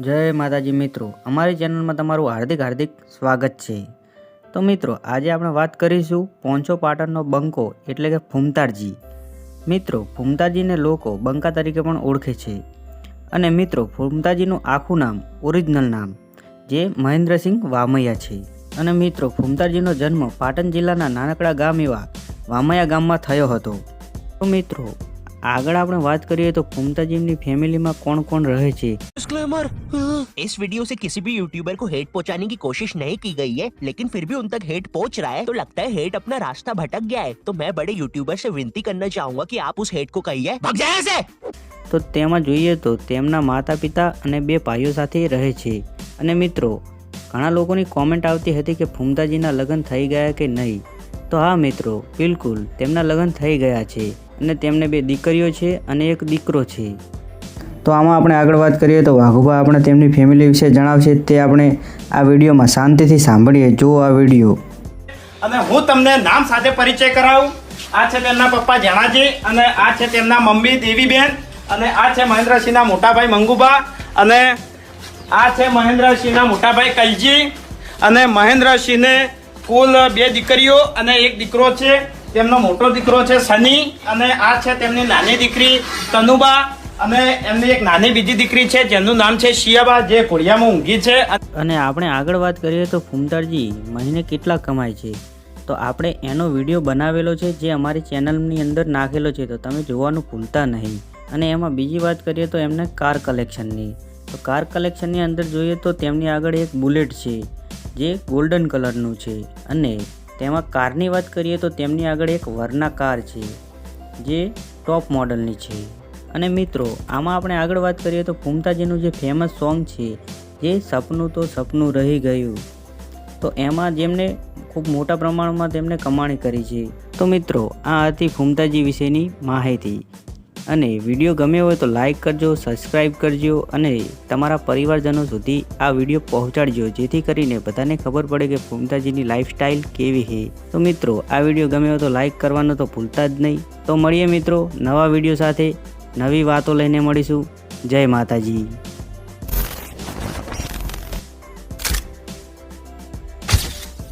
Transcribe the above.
જય માતાજી મિત્રો, અમારી ચેનલમાં તમારું હાર્દિક હાર્દિક સ્વાગત છે. તો મિત્રો, આજે આપણે વાત કરીશું પોંચો પાટણનો બંકો એટલે કે ફૂમતારજી મિત્રો ફૂમતાજીને લોકો બંકા તરીકે પણ ઓળખે છે. અને મિત્રો ફૂમતાજીનું આખું નામ ઓરિજિનલ નામ, જે મહેન્દ્રસિંહ વામૈયા છે. અને મિત્રો ફૂમતારજીનો જન્મ પાટણ જિલ્લાના નાનકડા ગામ એવા વામૈયા ગામમાં થયો હતો. તો મિત્રો આગળ આપણે વાત કરીએ તો ફૂમતાજીની ફેમિલીમાં કોણ કોણ રહે છે डिस्क्लेमर इस वीडियो से किसी भी यूट्यूबर को हेट पहुंचाने की कोशिश नहीं की गई है लेकिन फिर भी उन तक हेट पहुंच रहा है तो लगता है हेट अपना रास्ता भटक गया है तो मैं बड़े यूट्यूबर से विनती करना चाहूंगा कि आप उस हेट को कहिए भाग जाए ऐसे તો તેમાં જોઈએ તો તેમના માતા પિતા અને બે ભાઈઓ સાથે રહે છે અને મિત્રો ઘણા લોકોની કોમેન્ટ આવતી હતી કે ફૂમતાજીના લગ્ન થઈ ગયા કે નહીં તો હા મિત્રો બિલકુલ તેમના લગ્ન થઈ ગયા છે અને તેમને બે દીકરીઓ છે અને એક દીકરો છે. તો આમાં આપણે આગળ વાત કરીએ તો વાઘુભા આપણે તેમની ફેમિલી વિશે જણાવશે. તે આપણે આ વિડીયોમાં શાંતિથી સાંભળીએ. જો આ વીડિયો. અને હું તમને નામ સાથે પરિચય કરાવું. આ છે તેમના પપ્પા જણાજી અને આ છે તેમના મમ્મી દેવીબેન અને આ છે મહેન્દ્રસિંહના મોટાભાઈ મંગુભા અને આ છે મહેન્દ્રસિંહના મોટાભાઈ કલજી અને મહેન્દ્રસિંહને કુલ બે દીકરીઓ અને એક દીકરો છે. તેમનો મોટો દીકરો છે સની અને આ છે તેમની નાની દીકરી તનુબા અને એમની એક નાની બીજી દીકરી છે જેનું નામ છે શિયાબા, જે ઘોડિયામાં ઊંઘી છે. અને આપણે આગળ વાત કરીએ તો ફૂમતારજી, મહિને કેટલા કમાય છે? તો આપણે એનો વીડિયો બનાવેલો છે જે અમારી ચેનલની અંદર નાખેલો છે, તો તમે જોવાનું ભૂલતા નહીં. અને એમાં બીજી વાત કરીએ તો એમને કાર કલેક્શનની. તો કાર કલેક્શનની અંદર જોઈએ તો તેમની આગળ એક બુલેટ છે, જે ગોલ્ડન કલરનું છે. અને તેમાં કારની વાત કરીએ તો તેમની આગળ એક વરના કાર છે, જે ટોપ મોડલની છે. અને મિત્રો, આમાં આપણે આગળ વાત કરીએ તો ફૂમતાજીનું જે ફેમસ સોંગ છે, જે સપનું તો સપનું રહી ગયું. તો એમાં જેમને ખૂબ મોટા પ્રમાણમાં તેમને કમાણી કરી છે. તો મિત્રો, આ હતી ફૂમતાજી વિશેની માહિતી. અને વીડિયો ગમ્યો હોય તો લાઇક કરજો સબસ્ક્રાઈબ કરજો અને તમારા પરિવારજનો સુધી આ વીડિયો પહોંચાડજો. જેથી કરીને બધાને ખબર પડે કે ફૂમતાજીની લાઇફસ્ટાઇલ કેવી છે. તો મિત્રો, આ વીડિયો ગમ્યો હોય તો લાઇક કરવાનો તો ભૂલતા જ નહીં. તો મળીએ મિત્રો નવા વીડિયો સાથે. નવી વાતો લઈને મળીશું. જય માતાજી.